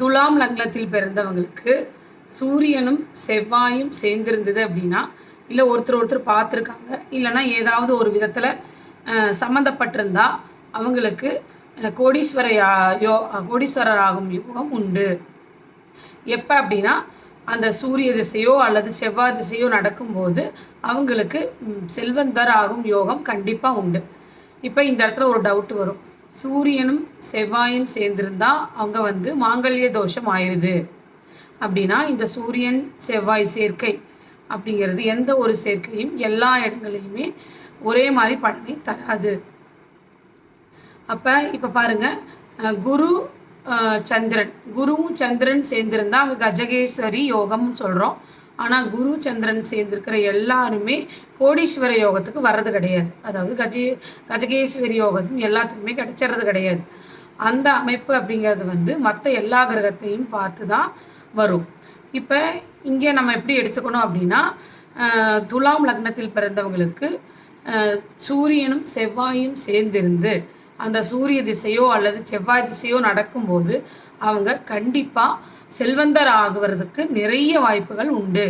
துலாம் லக்னத்தில் பிறந்தவங்களுக்கு சூரியனும் செவ்வாயும் சேர்ந்திருந்தது அப்படின்னா இல்லை ஒருத்தர் ஒருத்தர் பார்த்துருக்காங்க இல்லைன்னா ஏதாவது ஒரு விதத்தில் சம்மந்தப்பட்டிருந்தா அவங்களுக்கு கோடீஸ்வரையா கோடீஸ்வர யோ கோடீஸ்வரர் ஆகும் யோகம் உண்டு. எப்போ அப்படின்னா அந்த சூரிய திசையோ அல்லது செவ்வாய் திசையோ நடக்கும்போது அவங்களுக்கு செல்வந்தர் ஆகும் யோகம் கண்டிப்பாக உண்டு. இப்போ இந்த இடத்துல ஒரு டவுட் வரும். சூரியனும் செவ்வாயும் சேர்ந்திருந்தா அவங்க வந்து மாங்கல்ய தோஷம் ஆயிடுது அப்படின்னா இந்த சூரியன் செவ்வாய் சேர்க்கை அப்படிங்கிறது எந்த ஒரு சேர்க்கையும் எல்லா இடங்களையுமே ஒரே மாதிரி பலனை தராது. அப்போ இப்போ பாருங்க குரு அஹ் சந்திரன். குருவும் சந்திரன் சேர்ந்திருந்தா அங்கே கஜகேஸ்வரி யோகம்னு சொல்கிறோம் ஆனால் குரு சந்திரன் சேர்ந்திருக்கிற எல்லாருமே கோடீஸ்வர யோகத்துக்கு வர்றது கிடையாது. அதாவது கஜ கஜகேஸ்வரி யோகத்தும் எல்லாத்துக்குமே கிடைச்சிறது கிடையாது. அந்த அமைப்பு அப்படிங்கிறது வந்து மற்ற எல்லா கிரகத்தையும் பார்த்து தான் வரும். இப்போ இங்கே நம்ம எப்படி எடுத்துக்கணும் அப்படின்னா துலாம் லக்னத்தில் பிறந்தவங்களுக்கு சூரியனும் செவ்வாயும் சேர்ந்திருந்து அந்த சூரிய திசையோ அல்லது செவ்வாய் திசையோ நடக்கும்போது அவங்க கண்டிப்பாக செல்வந்தர் ஆகுவதற்கு நிறைய வாய்ப்புகள் உண்டு.